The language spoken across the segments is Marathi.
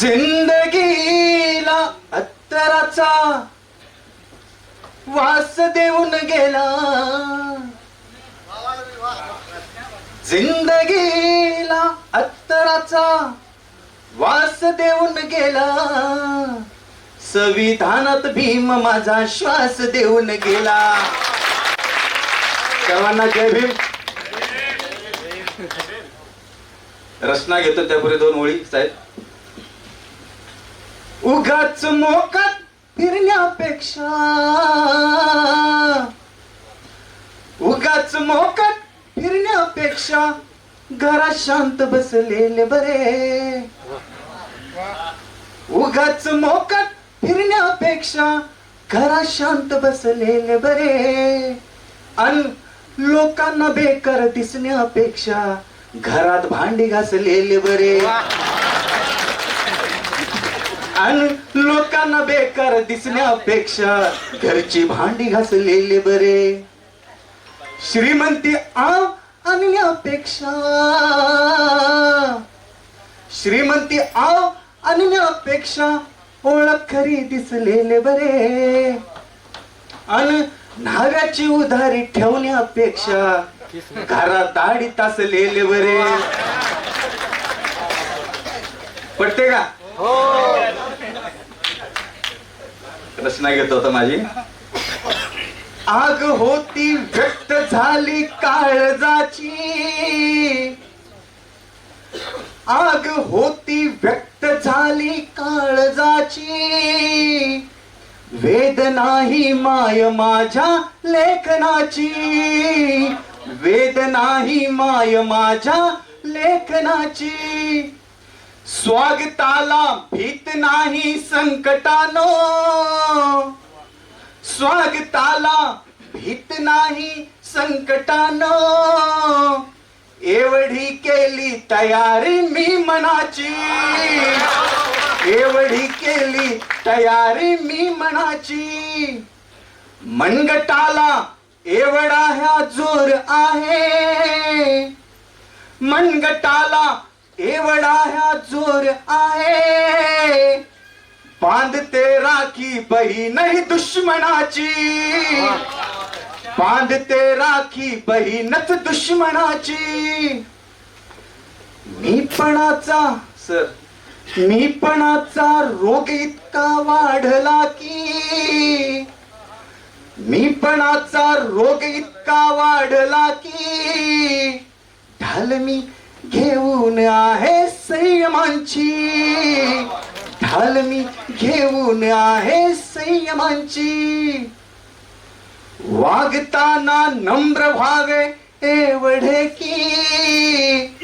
जिंदगीला अत्तराचा वास देऊन गेला. जिंदगीला अत्तराचा वास देऊन गेला. संविधानात भीम माझा श्वास देऊन गेला. सर्वांना जय भीम. रचना घेतो त्यापुढे दोन ओळी साहेब. उगाच मोकात फिरण्यापेक्षा. उगाच मोकात फिरण्यापेक्षा घरात शांत बसलेले बरे. उगाच मोकात फिरण्यापेक्षा घरात शांत बसलेले बरे. अन लोकांना बेकार दिसण्यापेक्षा घरात भांडी घासलेले बरे. आणि लोकांना बेकार दिसण्यापेक्षा घरची भांडी घासलेले बरे. श्रीमंती आव आणण्यापेक्षा. श्रीमंती आव आणण्यापेक्षा ओळख खरी दिसलेले बरे. आणि न्हाव्याची उधारी ठेवण्यापेक्षा घरात दाढी तासलेले बरे. पटते का? हो. रचना घेतो आता माझी. आग होती व्यक्त झाली काळजाची. आग होती व्यक्त झाली काळजाची. वेद नाही माय माझ्या लेखनाची. वेद नाही माय माझ्या लेखनाची. स्वागताला भीत नाही संकटानो. स्वागताला भीत नाही संकटानो. एवढी केली तयारी मी मनाची. एवढी केली तयारी मी मनाची. मनगटाला एवढा ह्या जोर आहे. मनगटाला एवढा ह्या जोर आहे. बांधते राखी बहीण ही दुश्मनाची. बांधते राखी बहीणच दुश्मनाची. मीपणाचा सर. मीपणाचा रोग इतका वाढला की मीपणाचा रोग इतका वाढला की ढाल मी घेऊन आहे संयमांची. ढाल मी घेऊन आहे संयमांची. वागताना नम्र व्हावे एवढे की.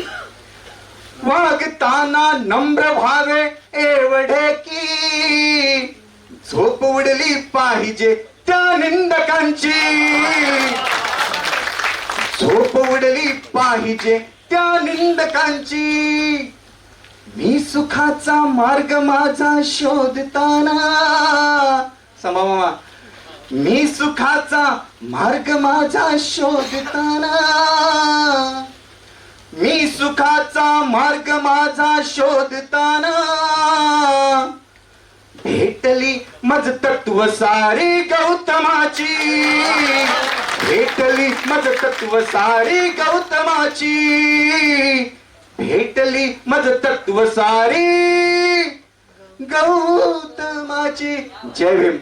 वागताना नम्र व्हावे एवढे की. झोप उडली पाहिजे त्या निंदकांची. झोप उडली पाहिजे त्या निंदकांची मी सुखाचा मार्ग माझा शोधताना. समा मामा मी सुखाचा मार्ग माझा शोधताना. मी सुखाचा मार्ग माझा शोधताना. भेटली मज तत्व सारी गौतमाची. भेटली मज तत्व सारी गौतमाची. भेटली मज तत्व सारी गौतमाची. जय भीम.